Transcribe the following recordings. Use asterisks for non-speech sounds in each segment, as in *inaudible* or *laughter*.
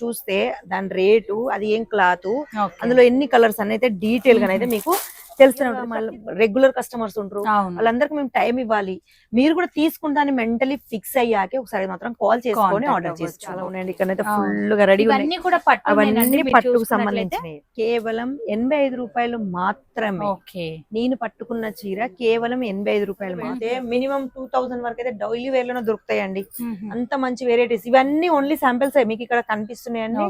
చూస్తే దాని రేటు అది ఏం క్లాత్. అందులో ఎన్ని కలర్స్ అని అయితే డీటెయిల్గా అయితే మీకు తెలుస్తూనే ఉంటుంది రెగ్యులర్ కస్టమర్స్ ఉంటారు వాళ్ళందరికీ మేము టైం ఇవ్వాలి. మీరు కూడా తీసుకుంటాని మెంటలీ ఫిక్స్ అయ్యాకే ఒకసారి మాత్రం కాల్ చేసుకొని ఆర్డర్ ఉన్నాయండి ఇక్కడైతే. ఫుల్గా రెడీ కూడా అవన్నీ పట్టుకు సంబంధించినవి. కేవలం ఎనభై ఐదు రూపాయలు మాత్రమే. నేను పట్టుకున్న చీర కేవలం ఎనభై ఐదు రూపాయలు మాత్రమే. మినిమం టూ థౌసండ్ వరకు అయితే డైలీ వేర్లోనే దొరుకుతాయండి. అంత మంచి వెరైటీస్ ఇవన్నీ ఓన్లీ శాంపిల్స్ మీకు ఇక్కడ కనిపిస్తున్నాయండి.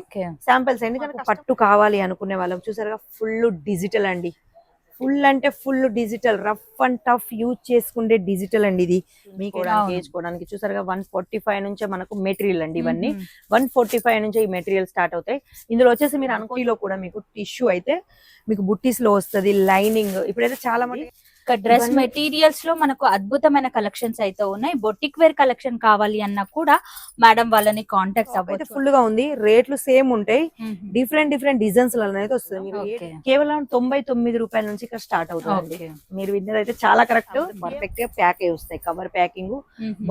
శాంపిల్స్ ఎందుకంటే పట్టు కావాలి అనుకునే వాళ్ళకి చూసారుగా ఫుల్ డిజిటల్ అండి. ఫుల్ అంటే full digital rough and tough use చేసుకుంటే డిజిటల్ అండి ఇది. మీకు అవును. వేసుకోవడానికి చూసారుగా వన్ ఫార్టీ ఫైవ్ నుంచే మనకు మెటీరియల్ అండి ఇవన్నీ. వన్ ఫార్టీ ఫైవ్ నుంచి ఈ మెటీరియల్ స్టార్ట్ అవుతాయి. ఇందులో వచ్చేసి మీరు అనుకోలో కూడా మీకు టిష్యూ అయితే మీకు బుట్టీస్లో వస్తుంది లైనింగ్ ఇప్పుడైతే చాలా మంది ఇక్కడ డ్రెస్ మెటీరియల్స్లో మనకు అద్భుతమైన కలెక్షన్స్ అయితే ఉన్నాయి. బొటిక్ వేర్ కలెక్షన్ కావాలి అన్నా కూడా మేడం వాళ్ళని కాంటాక్ట్ అవ్వచ్చు. ఫుల్గా ఉంది. రేట్లు సేమ్ ఉంటాయి. డిఫరెంట్ డిఫరెంట్ డిజైన్స్ అయితే వస్తుంది. కేవలం తొంభై తొమ్మిది రూపాయల నుంచి ఇక్కడ స్టార్ట్ అవుతుంది మీరు విన్నది అయితే చాలా కరెక్ట్. పర్ఫెక్ట్గా ప్యాక్ అయి వస్తాయి. కవర్ ప్యాకింగ్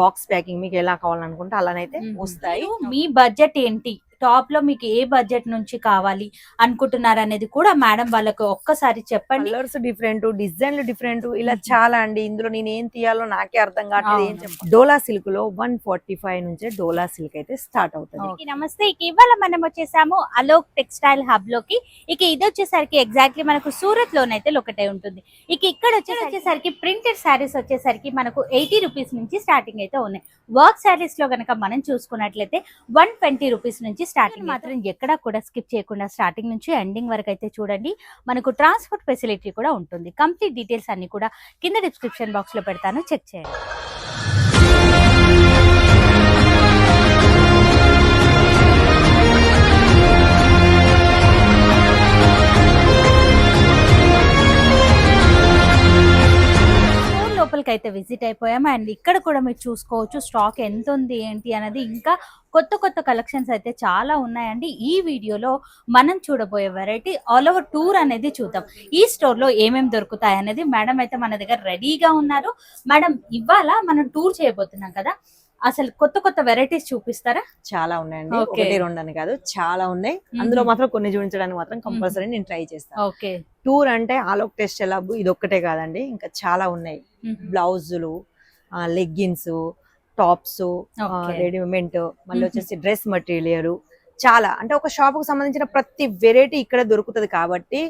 బాక్స్ ప్యాకింగ్ మీకు ఎలా కావాలనుకుంటే అలానైతే వస్తాయి. మీ బడ్జెట్ ఏంటి? టాప్లో మీకు ఏ బడ్జెట్ నుంచి కావాలి అనుకుంటున్నారు అనేది కూడా మేడం వాళ్ళకు ఒక్కసారి చెప్పండి. కలర్స్ డిఫరెంట్ డిజైన్లు డిఫరెంట్ ఇలా చాలా అండి. ఇందులో నేను ఏం తీయాలో నాకే అర్థం కావట్లేదు. ఏం అవును. చెప్ప డోలా సిల్క్లో వన్ ఫార్టీ ఫైవ్ నుంచే డోలా సిల్క్ అయితే స్టార్ట్ అవుతుంది. నమస్తే. ఇక ఇవాళ మనం వచ్చేసాము అలోక్ టెక్స్టైల్ హబ్లోకి. ఇక ఇది వచ్చేసరికి ఎగ్జాక్ట్లీ మనకు సూరత్ లోనైతే ఒకటే ఉంటుంది. ఇక ఇక్కడ వచ్చే వచ్చేసరికి ప్రింటెడ్ శారీస్ వచ్చేసరికి మనకు ఎయిటీ రూపీస్ నుంచి స్టార్టింగ్ అయితే ఉన్నాయి. వర్క్ శారీస్లో గనక మనం చూసుకున్నట్లయితే వన్ ట్వంటీ రూపీస్ నుంచి స్టార్టింగ్ మాత్రం ఎక్కడా కూడా స్కిప్ చేయకుండా స్టార్టింగ్ నుంచి ఎండింగ్ వరకు అయితే చూడండి. మనకు ట్రాన్స్పోర్ట్ ఫెసిలిటీ కూడా ఉంటుంది. కంప్లీట్ డీటెయిల్స్ అన్ని కూడా కింద డిస్క్రిప్షన్ బాక్స్లో పెడతాను. చెక్ చేయండి. లోపలికి అయితే విజిట్ అయిపోయాము. అండ్ ఇక్కడ కూడా మీరు చూసుకోవచ్చు స్టాక్ ఎంత ఉంది ఏంటి అనేది ఇంకా కొత్త కొత్త కలెక్షన్స్ అయితే చాలా ఉన్నాయండి. ఈ వీడియోలో మనం చూడబోయే వెరైటీ ఆల్ ఓవర్ టూర్ అనేది చూద్దాం. ఈ స్టోర్లో ఏమేమి దొరుకుతాయి అనేది మేడం అయితే మన దగ్గర రెడీగా ఉన్నారు. మేడం ఇవాళ మనం టూర్ చేయబోతున్నాం కదా. అసలు కొత్త కొత్త వెరైటీస్ చూపిస్తారా? చాలా ఉన్నాయండి. ఒకటి రెండు అని కాదు చాలా ఉన్నాయి. అందులో మాత్రం కొన్ని చూపించడానికి మాత్రం కంపల్సరీ నేను ట్రై చేస్తాను ఓకే. టూర్ అంటే ఆలోక్ టెస్ట్ ఎలాబ్ ఇది ఒక్కటే కాదండి. ఇంకా చాలా ఉన్నాయి. బ్లౌజులు లెగ్గిన్స్ టాప్స్. రెడీమేడ్ మళ్ళీ. వచ్చేసి డ్రెస్ మెటీరియల్ చాలా. అంటే ఒక షాప్కు సంబంధించిన ప్రతి వెరైటీ ఇక్కడ దొరుకుతది కాబట్టి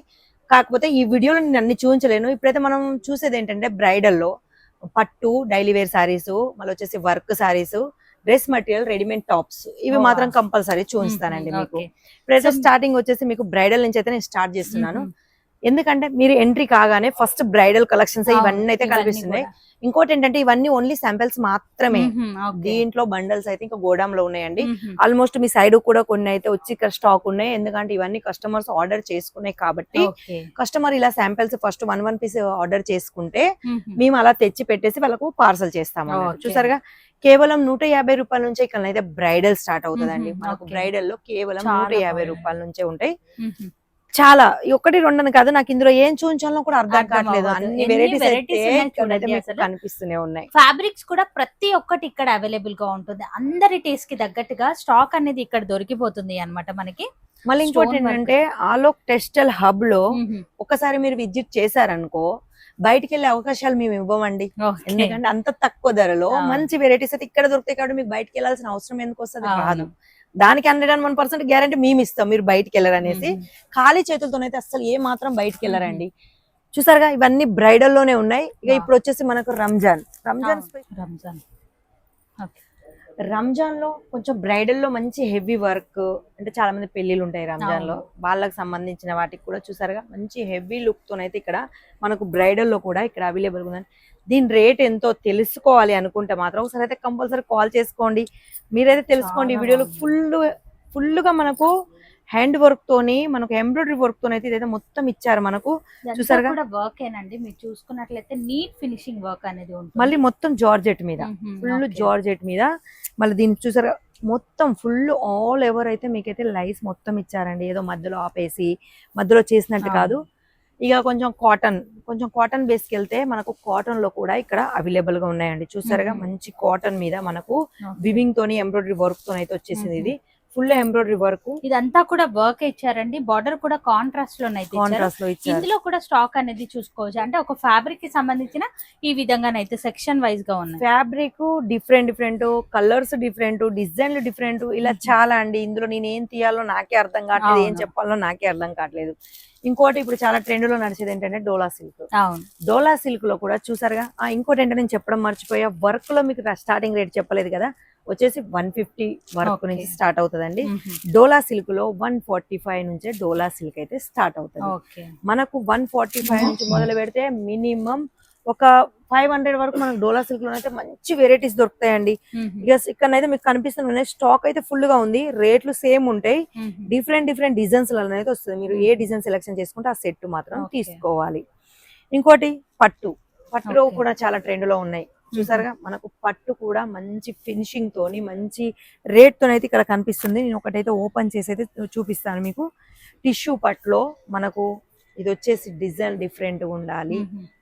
కాకపోతే ఈ వీడియోలో నేను అన్ని చూపించలేను. ఇప్పుడైతే మనం చూసేది ఏంటంటే బ్రైడల్లో పట్టు డైలీ వేర్ సారీస్ మళ్ళీ వచ్చేసి work saris dress material readymade tops ఇవి మాత్రం. కంపల్సరీ చూపిస్తానండి మీకు So- స్టార్టింగ్ వచ్చేసి మీకు బ్రైడల్ నుంచి అయితే నేను స్టార్ట్ చేస్తున్నాను. ఎందుకంటే మీరు ఎంట్రీ కాగానే ఫస్ట్ బ్రైడల్ కలెక్షన్స్ ఇవన్నీ అయితే కనిపిస్తున్నాయి. ఇంకోటి ఏంటంటే ఇవన్నీ ఓన్లీ శాంపిల్స్ మాత్రమే. దీంట్లో బండల్స్ అయితే ఇంకా గోడామ్లో ఉన్నాయండి. ఆల్మోస్ట్ మీ సైడ్ కూడా కొన్ని అయితే వచ్చి ఇక్కడ స్టాక్ ఉన్నాయి ఎందుకంటే ఇవన్నీ కస్టమర్స్ ఆర్డర్ చేసుకున్నాయి కాబట్టి. కస్టమర్ ఇలా samples first one one piece order చేసుకుంటే. మేము అలా తెచ్చి పెట్టేసి వాళ్ళకు పార్సల్ చేస్తాము. చూసారుగా కేవలం నూట యాభై రూపాయల నుంచి ఇక్కడ అయితే బ్రైడల్ స్టార్ట్ అవుతుందండి మనకు. బ్రైడల్లో కేవలం నూట యాభై. రూపాయల నుంచే ఉంటాయి. చాలా ఒకటి రెండు కాదు నాకు ఇందులో ఏం చూపించాలో కూడా అర్థం కావట్లేదు. అన్ని వెరైటీస్. కనిపిస్తూనే ఉన్నాయి ఫ్యాబ్రిక్స్ కూడా ప్రతి ఒక్కటి ఇక్కడ అవైలబుల్గా ఉంటుంది అందరి టేస్ట్కి తగ్గట్టుగా స్టాక్ అనేది ఇక్కడ దొరికిపోతుంది అన్నమాట మనకి మళ్ళీ ఇంకోటి. ఏంటంటే ఆలోక్ టెక్స్టైల్ హబ్లో ఒకసారి మీరు విజిట్ చేశారనుకో బయటికి వెళ్ళే అవకాశాలు మేము ఇవ్వమండి. ఎందుకంటే అంత తక్కువ ధరలో. మంచి వెరైటీస్ అయితే ఇక్కడ దొరుకుతాయి కాబట్టి మీకు బయటికి వెళ్ళాల్సిన అవసరం ఎందుకు వస్తుంది అవును. దానికి hundred and one percent guarantee మేము ఇస్తాం మీరు బయటికి వెళ్ళరనేసి. ఖాళీ చేతులతోనైతే అసలు ఏ మాత్రం బయటికి వెళ్ళరండి చూసారుగా ఇవన్నీ బ్రైడల్లోనే ఉన్నాయి ఇక. ఇప్పుడు వచ్చేసి మనకు రంజాన్ రంజాన్. రంజాన్. రంజాన్లో కొంచెం బ్రైడల్లో మంచి హెవీ వర్క్ అంటే చాలా మంది పెళ్ళిళ్ళు ఉంటాయి రంజాన్లో వాళ్ళకి సంబంధించిన వాటికి కూడా చూసారుగా మంచి హెవీ లుక్ తోనైతే ఇక్కడ మనకు బ్రైడల్లో కూడా ఇక్కడ అవైలబుల్ ఉందండి దీని రేట్ ఎంతో తెలుసుకోవాలి అనుకుంటే మాత్రం ఒకసారి అయితే కంపల్సరీ కాల్ చేసుకోండి. మీరైతే తెలుసుకోండి ఈ వీడియోలో. ఫుల్ ఫుల్గా మనకు హ్యాండ్ వర్క్ తోని మనకు ఎంబ్రాయిడరీ వర్క్ తోని అయితే ఇదైతే మొత్తం ఇచ్చారు మనకు? కూడా వర్క్ ఏనండి. మీరు చూసుకున్నట్లయితే నీట్ ఫినిషింగ్ వర్క్ అనేది ఉంటుంది. మళ్ళీ మొత్తం జార్జెట్ మీద. ఫుల్. జార్జెట్ మీద. మళ్ళీ దీన్ని చూసారు మొత్తం ఫుల్ ఆల్ ఎవర్ అయితే మీకైతే లైస్ మొత్తం ఇచ్చారండి. ఏదో మధ్యలో ఆపేసి మధ్యలో చేసినట్టు. కాదు. ఇక కొంచెం కాటన్ కొంచెం కాటన్ బేస్కి వెళ్తే మనకు కాటన్లో కూడా ఇక్కడ అవైలబుల్గా ఉన్నాయండి చూసారుగా. మంచి కాటన్ మీద మనకు. వివింగ్ తోని ఎంబ్రాయిడరీ వర్క్ తోని అయితే వచ్చేసింది. ఇది ఫుల్ ఎంబ్రాయిడరీ వర్క్. ఇదంతా కూడా వర్క్ ఇచ్చారండి. బార్డర్ కూడా కాంట్రాస్ట్లో కాంట్రాస్ట్లో ఇచ్చారు. ఇందులో కూడా స్టాక్ అనేది చూసుకోవచ్చు. అంటే ఒక ఫ్యాబ్రిక్కి సంబంధించిన ఈ విధంగానైతే సెక్షన్ వైజ్గా ఉన్నాయి. Fabric different different colours different డిజైన్లు డిఫరెంట్ ఇలా చాలా అండి. ఇందులో నేను ఏం తీయాలో నాకే అర్థం కావట్లేదు. ఏం. చెప్పాలో నాకే అర్థం కావట్లేదు. ఇంకోటి ఇప్పుడు చాలా ట్రెండ్లో నడిచేది ఏంటంటే డోలా సిల్క్ అవును. డోలా సిల్క్లో కూడా చూసారుగా. ఇంకోటి ఏంటంటే నేను చెప్పడం మర్చిపోయా. వర్క్లో మీకు స్టార్టింగ్ రేట్ చెప్పలేదు కదా. వచ్చేసి వన్ ఫిఫ్టీ వర్క్. నుంచి స్టార్ట్ అవుతుందండి. డోలా సిల్క్లో వన్ ఫార్టీ ఫైవ్ నుంచే డోలా సిల్క్ అయితే స్టార్ట్ అవుతుంది మనకు వన్ ఫార్టీ ఫైవ్ నుంచి మొదలు పెడితే మినిమం ఒక ఫైవ్ హండ్రెడ్ వరకు మనకు డోలా సిల్క్లో అయితే మంచి వెరైటీస్ దొరుకుతాయండి మ్మ్. ఇక ఇక్కడనైతే మీకు కనిపిస్తుంది స్టాక్ అయితే ఫుల్గా ఉంది రేట్లు సేమ్ ఉంటాయి. డిఫరెంట్ డిఫరెంట్ డిజైన్స్ అయితే వస్తుంది మీరు ఏ డిజైన్ సెలెక్షన్ చేసుకుంటే ఆ సెట్ మాత్రం. తీసుకోవాలి ఇంకోటి పట్టు పట్టులో. కూడా చాలా ట్రెండ్లో ఉన్నాయి చూసారుగా? మనకు పట్టు కూడా మంచి ఫినిషింగ్ తోని మంచి రేట్ తోనైతే ఇక్కడ కనిపిస్తుంది. నేను ఒకటైతే ఓపెన్ చేసి అయితే చూపిస్తాను మీకు. టిష్యూ పట్టులో మనకు ఇది వచ్చేసి డిజైన్ డిఫరెంట్ ఉండాలి.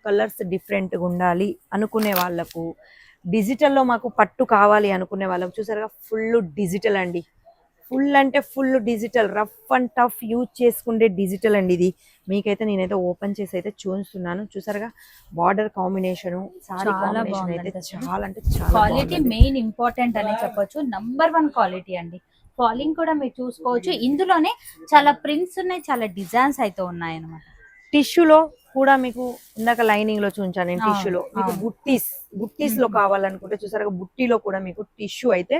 కలర్స్ డిఫరెంట్గా ఉండాలి అనుకునే వాళ్ళకు. డిజిటల్లో మాకు పట్టు కావాలి అనుకునే వాళ్ళకు. చూసారుగా? ఫుల్ డిజిటల్ అండి. ఫుల్ అంటే full digital rough and tough use చేసుకుంటే డిజిటల్ అండి ఇది. మీకైతే నేనైతే ఓపెన్ చేసి అయితే చూస్తున్నాను చూసారుగా? బార్డర్ కాంబినేషన్ సారీ చాలా కాంబినేషన్ అయితే. చాలా అంటే చాలా క్వాలిటీ. మెయిన్ ఇంపార్టెంట్ అని చెప్పొచ్చు. నంబర్ వన్ క్వాలిటీ అండి. ఫాలింగ్ కూడా మీరు చూసుకోవచ్చు. ఇందులోనే చాలా ప్రింట్స్ ఉన్నాయి చాలా డిజైన్స్ అయితే ఉన్నాయి అనమాట టిష్యూలో కూడా మీకు ఇందాక లైనింగ్లో చూంచాను నేను టిష్యూలో మీకు. బుట్టీస్ బుట్టీస్లో. కావాలనుకుంటే చూసారు బుట్టీలో కూడా మీకు టిష్యూ అయితే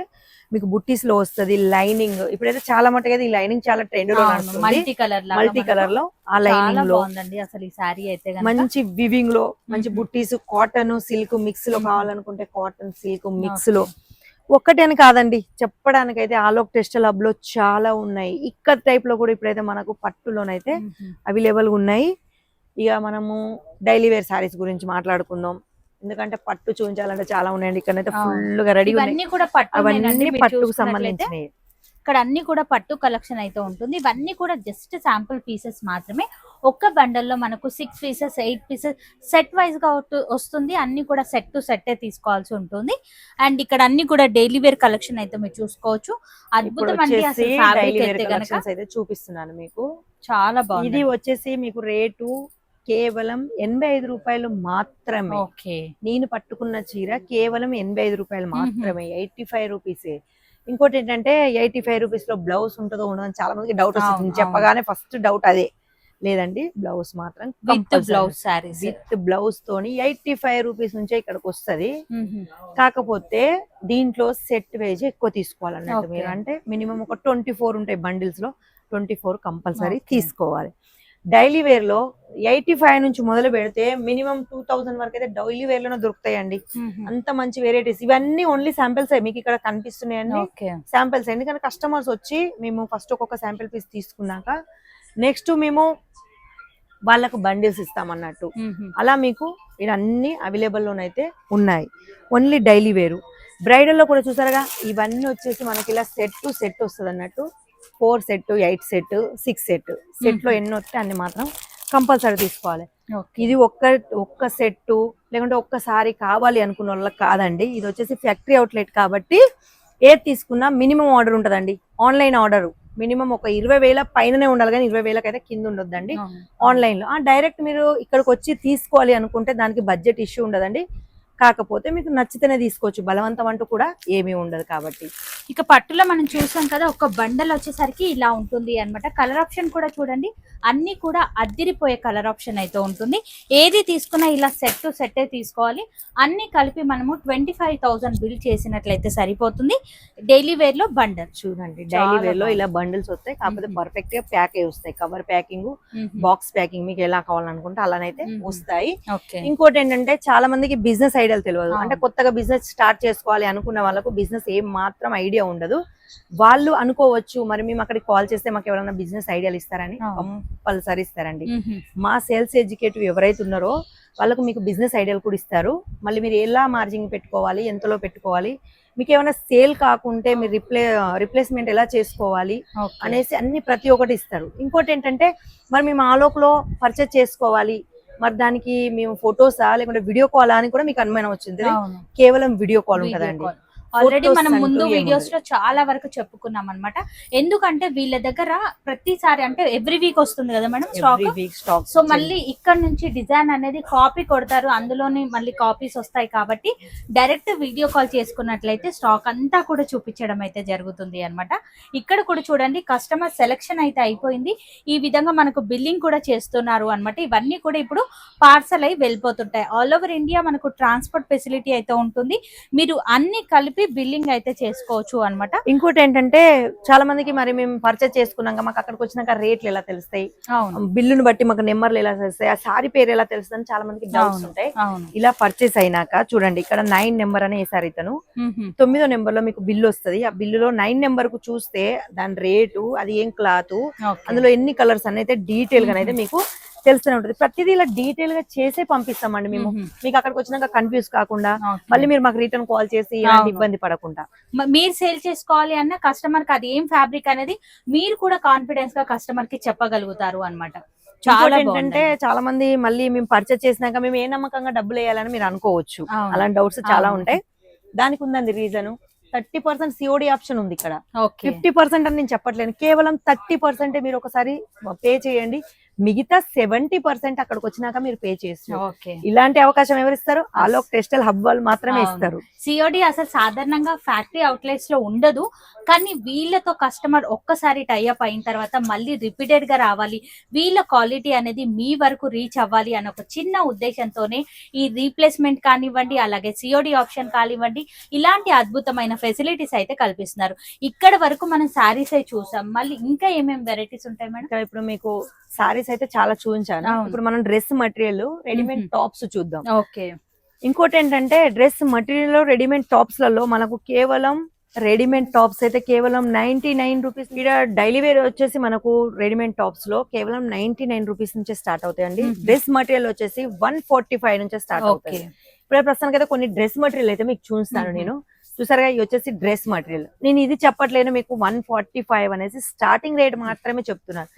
మీకు బుట్టీస్లో వస్తది లైనింగ్ ఇప్పుడైతే చాలా మటుకు అయితే ఈ లైనింగ్ చాలా ట్రెండ్లో మల్టీ కలర్ మల్టీ కలర్లో ఆ లైనింగ్లో బాగుందండి అసలు ఈ సారీ అయితే. మంచి వివింగ్లో మంచి. బుట్టీస్ కాటన్ సిల్క్ మిక్స్లో. కావాలనుకుంటే కాటన్ సిల్క్ మిక్స్లో. ఒక్కటే అని కాదండి చెప్పడానికైతే ఆలోక్ టెక్స్టైల్ హబ్లో చాలా ఉన్నాయి ఇక్కడ టైప్లో కూడా ఇప్పుడైతే మనకు పట్టులోనైతే. అవైలబుల్ ఉన్నాయి ఇక మనము డైలీ వేర్ సారీస్ గురించి మాట్లాడుకుందాం. ఎందుకంటే పట్టు చూపించాలంటే చాలా ఉన్నాయండి. ఇక్కడైతే అవును. ఫుల్గా రెడీ కూడా పట్టు అవన్నీ పట్టుకు సంబంధించినవి ఇక్కడ అన్ని కూడా పట్టు కలెక్షన్ అయితే ఉంటుంది. ఇవన్నీ కూడా జస్ట్ శాంపుల్ పీసెస్ మాత్రమే. ఒక్క బండల్లో మనకు six pieces eight pieces set వైజ్గా వస్తుంది. అన్ని కూడా సెట్ టు సెట్ అవ్వాల్సి ఉంటుంది. అండ్ ఇక్కడ అన్ని కూడా డైలీ వేర్ కలెక్షన్ అయితే మీరు చూసుకోవచ్చు. ఇప్పుడు అద్భుతం అండి వచ్చేసి అసలు డైలీ ఫ్యాబ్రిక్ వేర్ అయితే గనక. కలెక్షన్స్ అయితే చూపిస్తున్నాను మీకు. చాలా ఇది బాగుంది వచ్చేసి మీకు రేటు కేవలం ఎనభై ఐదు రూపాయలు మాత్రమే. నేను పట్టుకున్న చీర కేవలం ఎనభై ఐదు రూపాయలు మాత్రమే. ఎయిటీ ఫైవ్ రూపీస్ ఇంకోటి ఏంటంటే ఎయిటీ ఫైవ్ రూపీస్లో బ్లౌజ్ ఉంటుందో ఉండదో అని చాలా మందికి డౌట్ వస్తుంది చెప్పగానే ఫస్ట్ డౌట్ అదే. లేదండి బ్లౌజ్ మాత్రం with blouse saris with blouse తోని ఎయిటీ ఫైవ్ రూపీస్ నుంచే ఇక్కడికి వస్తది. కాకపోతే దీంట్లో సెట్ వేజ్ ఎక్కువ తీసుకోవాలన్నట్టు. మీరు. అంటే మినిమం ఒక ట్వంటీ ఫోర్ ఉంటాయి బండిల్స్లో. Twenty four compulsory. తీసుకోవాలి. డైలీ వేర్లో ఎయిటీ ఫైవ్ నుంచి మొదలు పెడితే మినిమం టూ థౌసండ్ వరకు అయితే డైలీ వేర్లోనే దొరుకుతాయండి. అంత మంచి వెరైటీస్ ఇవన్నీ ఓన్లీ శాంపిల్స్ మీకు ఇక్కడ కనిపిస్తున్నాయండి. శాంపిల్స్ ఎందుకంటే కస్టమర్స్ వచ్చి మేము ఫస్ట్ ఒక్కొక్క శాంపిల్ పీస్ తీసుకున్నాక నెక్స్ట్ మేము వాళ్ళకు బండిల్స్ ఇస్తామన్నట్టు. అలా మీకు ఇక్కడ అన్ని అవైలబుల్ లోనైతే ఉన్నాయి. ఓన్లీ డైలీ వేరు. బ్రైడల్లో కూడా చూసారుగా ఇవన్నీ వచ్చేసి మనకి ఇలా సెట్ టు సెట్ వస్తుంది అన్నట్టు four set eight set six set. సెట్లో Mhm. ఎన్ని వస్తే అన్ని మాత్రం కంపల్సరీ తీసుకోవాలి. ఇది ఒక్క ఒక్క సెట్ లేకుంటే ఒక్కసారి కావాలి అనుకున్న వాళ్ళకి కాదండి. ఇది వచ్చేసి ఫ్యాక్టరీ అవుట్లెట్ కాబట్టి ఏది తీసుకున్నా మినిమం ఆర్డర్ ఉంటుందండి. Online order. మినిమం ఒక ఇరవై వేల పైననే ఉండాలి కానీ ఇరవై వేలకైతే కింద ఉండొద్దండి. ఆన్లైన్లో డైరెక్ట్ మీరు ఇక్కడికి వచ్చి తీసుకోవాలి అనుకుంటే దానికి బడ్జెట్ ఇష్యూ ఉండదండి. కాకపోతే మీకు నచ్చితేనే తీసుకోవచ్చు. బలవంతం అంటూ కూడా ఏమీ ఉండదు కాబట్టి. ఇక పట్టులో మనం చూసాం కదా ఒక బండల్ వచ్చేసరికి ఇలా ఉంటుంది అన్నమాట. కలర్ ఆప్షన్ కూడా చూడండి. అన్ని కూడా అద్దిరిపోయే కలర్ ఆప్షన్ అయితే ఉంటుంది. ఏది తీసుకున్నా ఇలా సెట్ టు సెట్ తీసుకోవాలి. అన్ని కలిపి మనము ట్వంటీ ఫైవ్ థౌసండ్ బిల్ చేసినట్లయితే సరిపోతుంది. డైలీ వేర్లో బండల్. చూడండి. డైలీ వేర్లో. ఇలా బండిల్స్ వస్తాయి. కాకపోతే. పర్ఫెక్ట్గా ప్యాక్ అయి వస్తాయి కవర్ ప్యాకింగ్ బాక్స్ ప్యాకింగ్ మీకు ఎలా కావాలనుకుంటే అలానైతే. వస్తాయి. ఇంకోటి ఏంటంటే చాలా మందికి బిజినెస్ ఐడియాలు తెలియదు. అంటే కొత్తగా బిజినెస్ స్టార్ట్ చేసుకోవాలి అనుకున్న వాళ్ళకు బిజినెస్ ఏం మాత్రం ఐడియా ఉండదు. వాళ్ళు అనుకోవచ్చు మరి మేము అక్కడికి కాల్ చేస్తే మాకు ఎవరైనా బిజినెస్ ఐడియాలు ఇస్తారని. కంపల్సరీ ఇస్తారండి. మా సేల్స్ ఎడ్యుకేటివ్ ఎవరైతే ఉన్నారో వాళ్ళకు మీకు బిజినెస్ ఐడియాలు కూడా ఇస్తారు. మళ్ళీ మీరు ఎలా మార్జింగ్ పెట్టుకోవాలి ఎంతలో పెట్టుకోవాలి మీకు ఏమైనా సేల్ కాకుంటే మీరు రిప్లే రిప్లేస్మెంట్ ఎలా చేసుకోవాలి అనేసి అన్ని ప్రతి ఒక్కటి ఇస్తారు. ఇంకోటి ఏంటంటే మరి మేము ఆలోక్లో పర్చేస్ చేసుకోవాలి మరి దానికి మేము ఫొటోసా లేకుంటే వీడియో కాల్ అని కూడా మీకు అనుమానం వచ్చింది. కేవలం వీడియో కాల్ ఉంటుందండి. ఆల్రెడీ మనం ముందు. వీడియోస్లో చాలా వరకు చెప్పుకున్నాం అన్నమాట ఎందుకంటే వీళ్ళ దగ్గర ప్రతిసారి అంటే ఎవ్రీ వీక్ వస్తుంది కదా మేడం స్టాక్ సో మళ్ళీ ఇక్కడ నుంచి డిజైన్ అనేది కాపీ కొడతారు. అందులోనే మళ్ళీ కాపీస్ వస్తాయి కాబట్టి డైరెక్ట్ వీడియో కాల్ చేసుకున్నట్లయితే స్టాక్ అంతా కూడా చూపించడం అయితే జరుగుతుంది అన్నమాట. ఇక్కడ కూడా చూడండి కస్టమర్ సెలెక్షన్ అయితే అయిపోయింది. ఈ విధంగా మనకు బిల్లింగ్ కూడా చేస్తున్నారు అన్నమాట. ఇవన్నీ కూడా ఇప్పుడు పార్సల్ అయి వెళ్ళిపోతుంటాయి. ఆల్ ఓవర్ ఇండియా మనకు ట్రాన్స్పోర్ట్ ఫెసిలిటీ అయితే ఉంటుంది. మీరు అన్ని కలిపి బిల్లింగ్ అయితే చేసుకోవచ్చు అన్నమాట. ఇంకోటి ఏంటంటే చాలా మందికి మరి మేము పర్చేస్ చేసుకున్నాక మాకు అక్కడికి వచ్చినాక రేట్లు ఎలా తెలుస్తాయి? బిల్లుని బట్టి మాకు నెంబర్లు ఎలా తెలుస్తాయి? ఆ సారీ పేరు ఎలా తెలుస్తుంది అని చాలా మందికి డౌట్స్. ఉంటాయి. ఇలా పర్చేస్ అయినాక చూడండి ఇక్కడ నైన్ నెంబర్ అని వేసారు ఇతను. మ్మ్. తొమ్మిదో నెంబర్లో మీకు బిల్లు వస్తది. ఆ బిల్లులో నైన్ నెంబర్కు చూస్తే దాని రేటు అది ఏం క్లాత్. అందులో ఎన్ని కలర్స్ అని అయితే డీటెయిల్గా అయితే మీకు తెలుస్తూనే ఉంటుంది. ప్రతిదీ ఇలా డీటెయిల్గా చేసే పంపిస్తామండి మేము. మీకు అక్కడికి వచ్చినాక కన్ఫ్యూజ్ కాకుండా. మళ్ళీ మీరు మాకు రిటర్న్ కాల్ చేసి. ఇబ్బంది పడకుండా. మీరు సేల్ చేసుకోవాలి అన్న కస్టమర్కి అది ఏం ఫ్యాబ్రిక్ అనేది మీరు కూడా కాన్ఫిడెన్స్గా కస్టమర్కి చెప్పగలుగుతారు అన్నమాట. చాలా ఏంటంటే చాలా మంది మళ్ళీ మేము పర్చేస్ చేసినాక మేము ఏ నమ్మకంగా డబ్బులు వేయాలని మీరు అనుకోవచ్చు. అలాంటి డౌట్స్ చాలా. ఉంటాయి. దానికి ఉందండి reason thirty percent COD option ఉంది ఇక్కడ. ఫిఫ్టీ పర్సెంట్ అని నేను చెప్పట్లేను. కేవలం థర్టీ పర్సెంట్ మీరు ఒకసారి పే చేయండి. మిగతా సెవెంటీ పర్సెంట్ అక్కడికి వచ్చినాక మీరు పే చేస్తారు. ఇలాంటి అవకాశం ఎవరు ఇస్తారు ఆలోక్ టెక్స్టైల్ హబ్ వాళ్ళు మాత్రమే. ఇస్తారు. సిఓడి అసలు సాధారణంగా ఫ్యాక్టరీ అవుట్లెట్స్లో ఉండదు. కానీ వీళ్ళతో కస్టమర్ ఒక్కసారి టైఅప్ అయిన తర్వాత మళ్ళీ రిపీటెడ్గా రావాలి. వీళ్ళ క్వాలిటీ అనేది మీ వరకు రీచ్ అవ్వాలి అనే ఒక చిన్న ఉద్దేశంతోనే ఈ రీప్లేస్మెంట్ కానివ్వండి అలాగే సిఓడి ఆప్షన్ కానివ్వండి ఇలాంటి అద్భుతమైన ఫెసిలిటీస్ అయితే కల్పిస్తున్నారు. ఇక్కడ వరకు మనం శారీస్ అయితే చూసాం. మళ్ళీ ఇంకా ఏమేమి వెరైటీస్ ఉంటాయి మేడం? ఇప్పుడు మీకు సారీస్ అయితే చాలా చూపించాను. ఇప్పుడు మనం డ్రెస్ మటీరియల్ రెడీమేడ్. టాప్స్ చూద్దాం ఓకే ఇంకోటి ఏంటంటే డ్రెస్ మటీరియల్ రెడీమేడ్ టాప్స్లలో మనకు కేవలం రెడీమేడ్ టాప్స్ అయితే కేవలం నైన్టీ నైన్ రూపీస్ ఇక్కడ డైలీ వేర్ వచ్చేసి మనకు రెడీమేడ్ టాప్స్లో కేవలం నైన్టీ నైన్ రూపీస్ నుంచే స్టార్ట్ అవుతాయండి. డ్రెస్ మటీరియల్ వచ్చేసి వన్ ఫార్టీ ఫైవ్ నుంచే స్టార్ట్ అవుతాయి ఇప్పుడు ప్రస్తుతానికి అయితే కొన్ని డ్రెస్ మటీరియల్ అయితే మీకు చూస్తాను. నేను చూసారుగా ఇది వచ్చేసి డ్రెస్ మటీరియల్. నేను ఇది చెప్పట్లేను మీకు వన్ ఫార్టీ ఫైవ్ అనేసి స్టార్టింగ్ రేట్ మాత్రమే చెప్తున్నాను.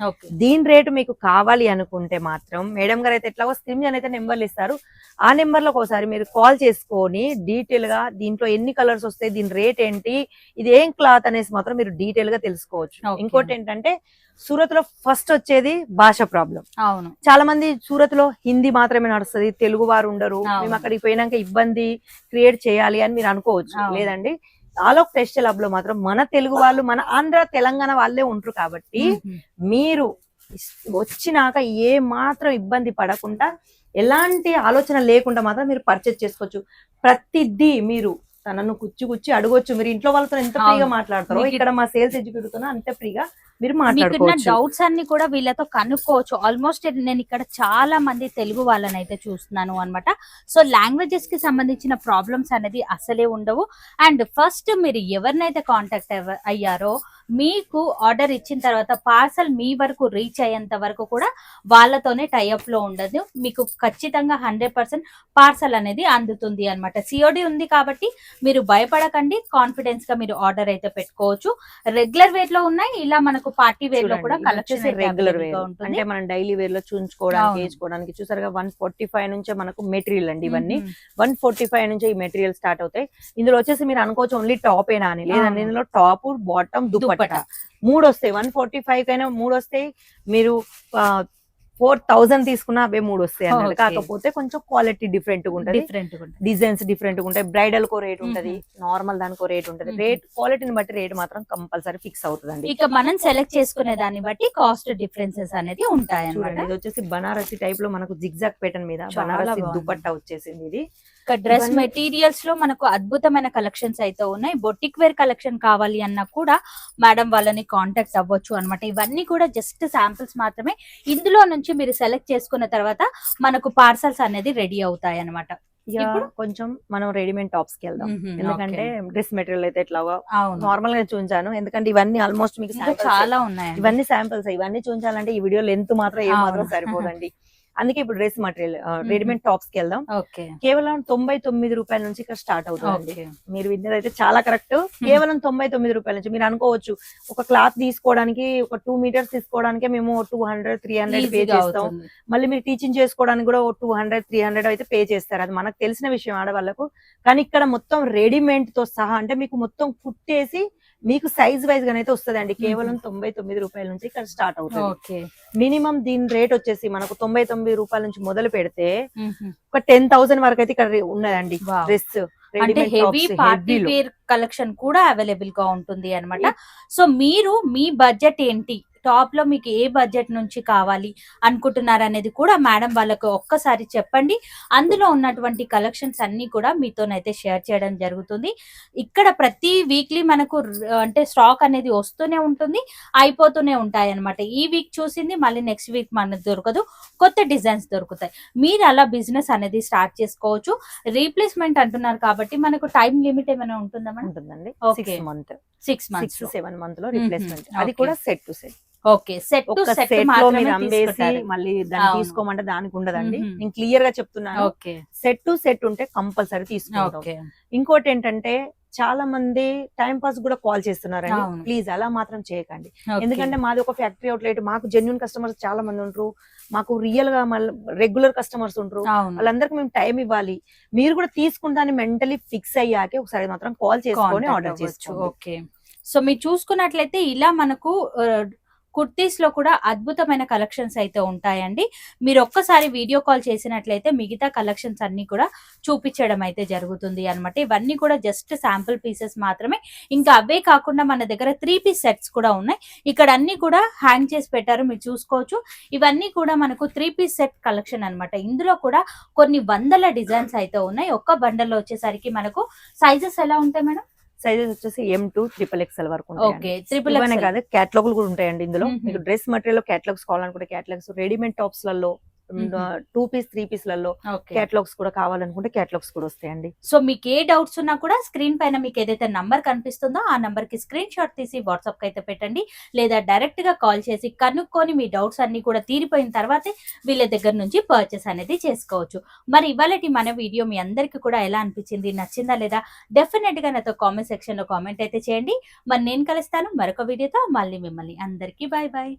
దీని రేటు మీకు కావాలి అనుకుంటే మాత్రం మేడం గారు అయితే ఎట్లాగో స్క్రీన్ అయితే నెంబర్లు ఇస్తారు. ఆ నెంబర్లోకి ఒకసారి మీరు కాల్ చేసుకొని డీటెయిల్గా దీంట్లో ఎన్ని కలర్స్ వస్తాయి దీని రేట్ ఏంటి ఇది ఏం క్లాత్ అనేసి మాత్రం మీరు డీటెయిల్గా తెలుసుకోవచ్చు. ఇంకోటి ఏంటంటే సూరత్లో ఫస్ట్ వచ్చేది భాష ప్రాబ్లం. అవును. చాలా మంది సూరత్లో హిందీ మాత్రమే నడుస్తుంది తెలుగు వారు ఉండరు. మేము అక్కడికి పోయినాక ఇబ్బంది క్రియేట్ చేయాలి అని మీరు అనుకోవచ్చు. లేదండి ఆలోక్ టెక్స్టైల్ హబ్లో మాత్రం మన తెలుగు వాళ్ళు మన ఆంధ్ర తెలంగాణ వాళ్ళే ఉంటారు కాబట్టి. మీరు వచ్చినాక ఏ మాత్రం ఇబ్బంది పడకుండా ఎలాంటి ఆలోచన లేకుండా మాత్రం మీరు పర్చేస్ చేసుకోవచ్చు ప్రతిదీ మీరు తనను కుచ్చి కుచ్చి అడగొచ్చు మీరు ఇంట్లో వాళ్ళతో ఎంత ఫ్రీగా. మాట్లాడతారో ఇక్కడ మా సేల్స్ ఎగ్జిక్యూటివ్తో అంత ఫ్రీగా మీరు మాట్లాడుకోవచ్చు. డౌట్స్ అన్ని కూడా వీళ్ళతో కనుక్కోవచ్చు. ఆల్మోస్ట్ నేను ఇక్కడ చాలా మంది తెలుగు వాళ్ళని అయితే చూస్తున్నాను అన్నమాట. సో లాంగ్వేజెస్కి సంబంధించిన ప్రాబ్లమ్స్ అనేది అసలే ఉండవు. అండ్ ఫస్ట్ మీరు ఎవరినైతే కాంటాక్ట్ అయ్యారో మీకు ఆర్డర్ ఇచ్చిన తర్వాత పార్సల్ మీ వరకు రీచ్ అయ్యేంత వరకు కూడా వాళ్ళతోనే టైఅప్లో ఉండదు. మీకు ఖచ్చితంగా హండ్రెడ్ పర్సెంట్ పార్సల్ అనేది అందుతుంది అన్నమాట. సిఓడి ఉంది కాబట్టి మీరు భయపడకండి. కాన్ఫిడెన్స్గా మీరు ఆర్డర్ అయితే పెట్టుకోవచ్చు. రెగ్యులర్ వేర్లో ఉన్నాయి. ఇలా మనకు పార్టీ వేర్లో కూడా కలెక్షన్ రెగ్యులర్ వేర్ అంటే మనం డైలీ వేర్లో చూపించుకోవడానికి అవును. వేసుకోవడానికి చూసారుగా వన్ ఫార్టీ ఫైవ్ నుంచే మనకు మెటీరియల్ అండి ఇవన్నీ. వన్ ఫార్టీ ఫైవ్ నుంచి ఈ మెటీరియల్ స్టార్ట్ అవుతాయి ఇందులో వచ్చేసి మీరు అనుకోవచ్చు ఓన్లీ టాప్ ఏనా అని లేదండి. ఇందులో టాప్ బాటమ్ దుపట్టా. మూడు వస్తాయి వన్ ఫార్టీ ఫైవ్ కైనా మూడు వస్తాయి మీరు ఫోర్ థౌసండ్ తీసుకున్నా అవే మూడు వస్తాయి అన్నమాట. కాకపోతే కొంచెం క్వాలిటీ డిఫరెంట్గా ఉంటది. డిఫరెంట్. డిజైన్స్ డిఫరెంట్గా ఉంటాయి. బ్రైడల్ కో రేట్ ఉంటది. నార్మల్ దానికో రేట్ ఉంటది. రేట్ క్వాలిటీని బట్టి రేట్ మాత్రం కంపల్సరీ ఫిక్స్ అవుతుందండి. ఇక మనం సెలెక్ట్ చేసుకునే దాన్ని బట్టి కాస్ట్ డిఫరెన్సెస్ అనేది ఉంటాయి అన్నమాట ఇది వచ్చేసి బనారసి టైప్లో మనకు జిగ్జాగ్ ప్యాటర్న్ మీద బనారసి. దుపట్టా వచ్చేసింది ఇది. ఇక డ్రెస్ మెటీరియల్స్లో మనకు అద్భుతమైన కలెక్షన్స్ అయితే ఉన్నాయి. బొటిక్ వేర్ కలెక్షన్ కావాలి అన్నా కూడా మేడం వాళ్ళని కాంటాక్ట్ అవ్వచ్చు అన్నమాట. ఇవన్నీ కూడా జస్ట్ శాంపిల్స్ మాత్రమే. ఇందులో నుంచి మీరు సెలెక్ట్ చేసుకున్న తర్వాత మనకు పార్సల్స్ అనేది రెడీ అవుతాయి అన్నమాట ఇక ఇప్పుడు? కొంచెం మనం రెడీమేడ్ టాప్స్కి వెళ్దాం. ఎందుకంటే. డ్రెస్ మెటీరియల్ అయితే ఎట్లా నార్మల్గా చూపించాను ఎందుకంటే ఇవన్నీ ఆల్మోస్ట్ మీకు. చాలా ఉన్నాయి ఇవన్నీ శాంపిల్స్ ఇవన్నీ చూపించాలంటే ఈ వీడియో లెంత్ మాత్రం ఏ మాత్రం. సరిపోదండి *laughs* అందుకే ఇప్పుడు డ్రెస్ మటీరియల్. రెడీమేడ్ టాప్స్కి వెళ్దాం. కేవలం తొంభై తొమ్మిది రూపాయల నుంచి ఇక్కడ స్టార్ట్ అవుతుంది మీరు విన్నది అయితే చాలా కరెక్ట్. కేవలం తొంభై తొమ్మిది రూపాయల నుంచి మీరు అనుకోవచ్చు ఒక క్లాత్ తీసుకోవడానికి ఒక టూ మీటర్స్ తీసుకోవడానికే మేము two hundred three hundred pay చేస్తాం. మళ్ళీ మీరు టీచింగ్ చేసుకోవడానికి కూడా టూ హండ్రెడ్ త్రీ హండ్రెడ్ అయితే పే చేస్తారు. అది మనకు తెలిసిన విషయం ఆడవాళ్ళకు. కానీ ఇక్కడ మొత్తం రెడీమేడ్తో సహా అంటే మీకు మొత్తం కుట్టేసి మీకు సైజ్ వైజ్ గానైతే వస్తుంది అండి కేవలం తొంభై తొమ్మిది రూపాయల నుంచి ఇక్కడ స్టార్ట్ అవుతుంది. ఓకే. మినిమం దీని రేట్ వచ్చేసి మనకు తొంభై తొమ్మిది రూపాయల నుంచి మొదలు పెడితే. ఒక టెన్ థౌసండ్ వరకు అయితే ఇక్కడ ఉన్నదండి. డ్రెస్ అంటే హెవీ పార్టీ వేర్ కలెక్షన్ కూడా అవైలబుల్గా ఉంటుంది అన్నమాట. సో మీరు మీ బడ్జెట్ ఏంటి? టాప్లో మీకు ఏ బడ్జెట్ నుంచి కావాలి అనుకుంటున్నారు అనేది కూడా మేడం వాళ్ళకు ఒక్కసారి చెప్పండి. అందులో ఉన్నటువంటి కలెక్షన్స్ అన్ని కూడా మీతోనైతే షేర్ చేయడం జరుగుతుంది. ఇక్కడ ప్రతి వీక్లీ మనకు అంటే స్టాక్ అనేది వస్తూనే ఉంటుంది అయిపోతూనే ఉంటాయి అన్నమాట ఈ వీక్ చూసింది మళ్ళీ నెక్స్ట్ వీక్ మనకు దొరకదు కొత్త డిజైన్స్ దొరుకుతాయి. మీరు అలా బిజినెస్ అనేది స్టార్ట్ చేసుకోవచ్చు. రీప్లేస్మెంట్ అంటున్నారు కాబట్టి మనకు టైం లిమిట్ ఏమైనా ఉంటుందా ఉంటుందండి. Six month six six months seven మంత్లో. రిప్లేస్మెంట్ అది Okay. కూడా set to set okay set to సెట్లో మీరు అమ్మేసి మళ్ళీ దాన్ని. తీసుకోమంటే దానికి ఉండదండి. Mhm. నేను క్లియర్గా చెప్తున్నాను. ఓకే సెట్ టు సెట్ ఉంటే కంపల్సరీ తీసుకుంటాం. ఇంకోటి ఏంటంటే చాలా మంది టైం పాస్ కూడా కాల్ చేస్తున్నారండి. ప్లీజ్ అలా మాత్రం చేయకండి. ఎందుకంటే మాది ఒక ఫ్యాక్టరీ అవుట్లెట్ మాకు జెన్యున్ కస్టమర్స్ చాలా మంది ఉంటారు మాకు రియల్గా మళ్ళీ రెగ్యులర్ కస్టమర్స్ ఉంటారు వాళ్ళందరికి మేము టైం ఇవ్వాలి. మీరు కూడా తీసుకుంటాను మెంటలీ ఫిక్స్ అయ్యాకే ఒకసారి మాత్రం కాల్ చేసుకొని ఆర్డర్. చేసుకోండి. ఓకే సో మీరు చూసుకున్నట్లయితే ఇలా మనకు కుర్తీస్లో కూడా అద్భుతమైన కలెక్షన్స్ అయితే ఉంటాయండి. మీరు ఒక్కసారి వీడియో కాల్ చేసినట్లయితే మిగతా కలెక్షన్స్ అన్ని కూడా చూపించడం అయితే జరుగుతుంది అన్నమాట. ఇవన్నీ కూడా జస్ట్ శాంపుల్ పీసెస్ మాత్రమే. ఇంకా అవే కాకుండా మన దగ్గర త్రీ పీస్ సెట్స్ కూడా ఉన్నాయి. ఇక్కడ అన్ని కూడా హ్యాంగ్ చేసి పెట్టారు. మీరు చూసుకోవచ్చు. ఇవన్నీ కూడా మనకు త్రీ పీస్ సెట్ కలెక్షన్ అన్నమాట. ఇందులో కూడా కొన్ని వందల డిజైన్స్ అయితే ఉన్నాయి. ఒక్క బండల్లో వచ్చేసరికి మనకు సైజెస్ ఎలా ఉంటాయి మేడం? సైజెస్ వచ్చేసి ఎం టూ ట్రిపుల్ ఎక్స్ఎల్ వరకు ఇవన్నీ కాదు క్యాటలాగులు కూడా ఉంటాయండి ఇందులో. మీకు డ్రెస్ మెటీరియల్ క్యాటలాగ్స్ కావాలనుకుంటే క్యాటలాగ్స్ రెడీమేడ్ టాప్స్లలో. టూ పీస్ త్రీ పీస్లలో ఓకే. క్యాటలాగ్స్ కూడా కావాలనుకుంటే క్యాటలాగ్స్ కూడా వస్తాయండి. సో మీకు ఏ డౌట్స్ ఉన్నా కూడా స్క్రీన్ పైన మీకు ఏదైతే నంబర్ కనిపిస్తుందో ఆ నంబర్కి స్క్రీన్ షాట్ తీసి వాట్సాప్కి అయితే పెట్టండి. లేదా డైరెక్ట్గా కాల్ చేసి కనుక్కొని మీ డౌట్స్ అన్ని కూడా తీరిపోయిన తర్వాతే వీళ్ళ దగ్గర నుంచి పర్చేస్ అనేది చేసుకోవచ్చు. మరి ఇవాళ మన వీడియో మీ అందరికీ కూడా ఎలా అనిపించింది? నచ్చిందా లేదా? డెఫినెట్గా నాతో కామెంట్ సెక్షన్లో కామెంట్ అయితే చేయండి. మరి నేను కలుస్తాను. మరొక వీడియోతో మళ్ళీ మిమ్మల్ని అందరికీ బాయ్ బాయ్